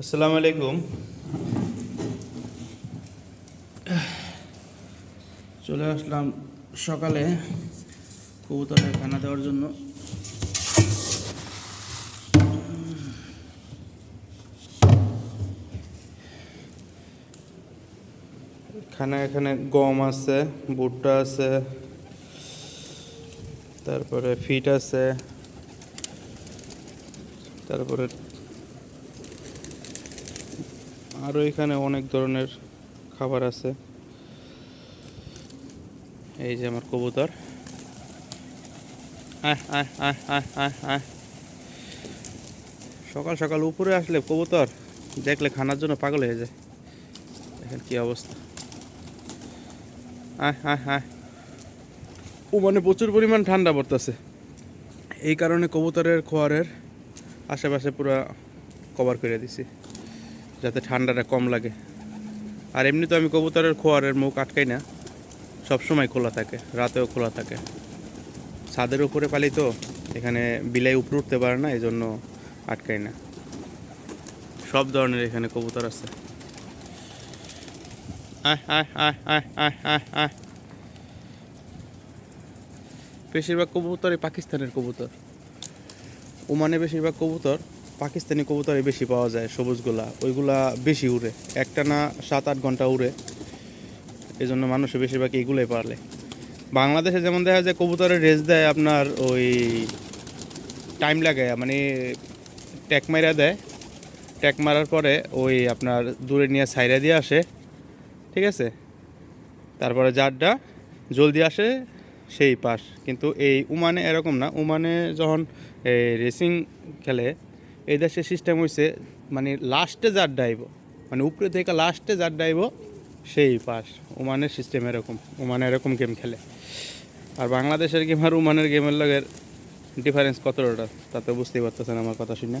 আসসালামু আলাইকুম। চলে আসলাম সকালে কবুতরের খানা দেওয়ার জন্য। খানা এখানে গম আছে, ভুট্টা আছে, তারপরে ফিট আছে, তারপরে আরও এখানে অনেক ধরনের খাবার আছে। এই যে আমার কবুতর। সকাল সকাল উপরে আসলে কবুতর দেখলে খানার জন্য পাগল হয়ে যায়। দেখেন কি অবস্থা। আহ ওমানে প্রচুর পরিমাণ ঠান্ডা পড়তেছে। এই কারণে কবুতরের খোয়ারের আশেপাশে পুরো কভার করে দিছি। যাতে ঠান্ডাটা কম লাগে। আর এমনি তো আমি কবুতরের খোয়ারের মুখ আটকাই না। সব সময় খোলা থাকে, রাতেও খোলা থাকে। ছাদের উপরে পালি তো এখানে বিলাই উপরে উঠতে পারে না এই জন্য আটকাই না। সব ধরনের এখানে কবুতর আছে। বেশিরভাগ কবুতরই পাকিস্তানের কবুতর। ওমানে বেশিরভাগ কবুতর পাকিস্তানি কবুতরে বেশি পাওয়া যায়, সবুজগুলা। ওইগুলা বেশি উড়ে। একটা না সাত, আট ঘণ্টা উড়ে। এই জন্য মানুষ বেশিরভাগ এইগুলোই পারলে। বাংলাদেশে যেমন দেখা যায় কবুতরের রেস দেয় আপনার ওই টাইম লাগে মানে ট্যাক মাইরা দেয়। ট্যাক মারার পরে ওই আপনার দূরে নিয়ে সাইরা দিয়ে আসে। ঠিক আছে? তারপরে যারটা জলদি আসে সেই পাস কিন্তু এই উমানে এরকম না। উমানে যখন রেসিং খেলে এই দেশের সিস্টেম হয়েছে মানে লাস্টে যার ডাইব মানে উপরে থেকে লাস্টে যার ডাইব সেই পাস। ওমানের সিস্টেম এরকম, ওমানে এরকম গেম খেলে। আর বাংলাদেশের গেম আর ওমানের গেমের লগের ডিফারেন্স কতটা? তাতে বুঝতেই পারতেছেন আমার কথা শুনে।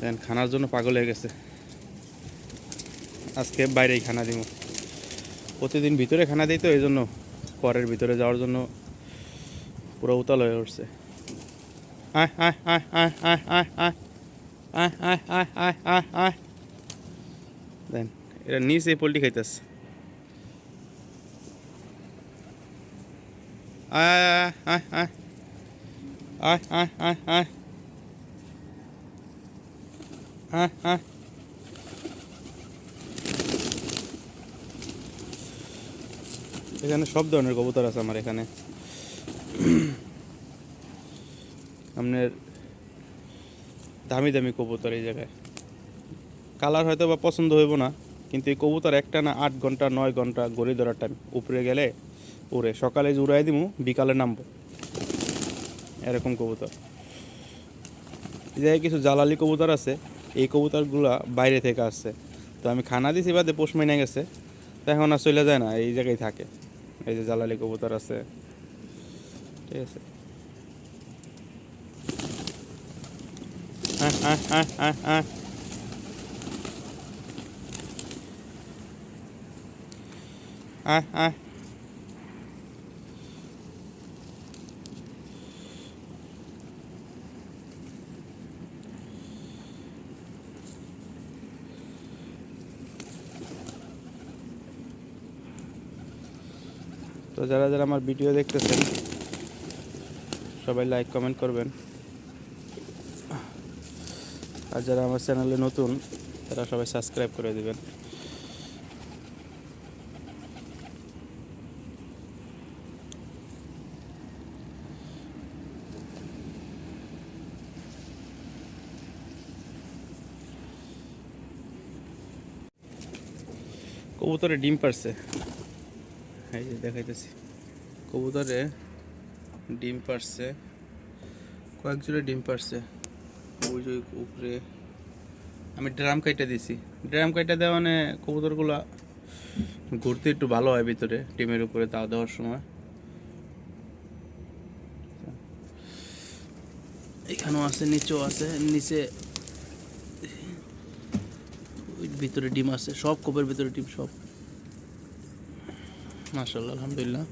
দেন খানার জন্য পাগল হয়ে গেছে। আজকে বাইরেই খানা দিব প্রতিদিন ভিতরে খানা দিই তো এই জন্য পরের ভিতরে যাওয়ার জন্য পুরো উতাল হয়ে উঠছে। আয় আয় আয় আয় আয় আয় আয়। দেন এটা নিচে পোলট্রি খাইতেছে। এখানে সব ধরনের কবুতর আছে আমার এখানে। আপনার দামি দামি কবুতর এই জায়গায়। কালার হয়তো বা পছন্দ হইব না, কিন্তু এই কবুতর একটা না আট ঘণ্টা, নয় ঘণ্টা গড়ি ধরার টাইম উপরে গেলে উড়ে সকালে যে উড়াই দিমু, বিকালে নামবো। এরকম কবুতর। এই জায়গায় কিছু জালালি কবুতর আছে, এই কবুতরগুলা বাইরে থেকে আসছে। তো আমি খানা দিছি, বাদে পোষ মেনে গেছে। তো এখন আর চলে যায় না, এই জায়গায় থাকে। এই যে জালালি কবুতর আছে। ঠিক আছে। तो जरा जरा हमारे भिडियो देखते सबा लाइक कमेंट करबें আর যারা আমার চ্যানেলে নতুন, তারা সবাই সাবস্ক্রাইব করে দেবেন। কবুতরে ডিম পারছে। এই যে দেখাইতেছি। কবুতরে ডিম পারছে। কয়েক জোড়া ডিম পারছে। ওই উপরে আমি ড্রাম কাইটা দিছি। ড্রাম কাইটা দেওয়া মানে কবুতরগুলা ঘুরতে একটু ভালো হয় ভিতরে, ডিমের উপরে তাও দেওয়ার সময়। এখানেও আছে, নিচেও আছে, নিচে ভিতরে ডিম আছে, সব কোপের ভিতরে ডিম সব। মাশাল্লাহ আলহামদুলিল্লাহ।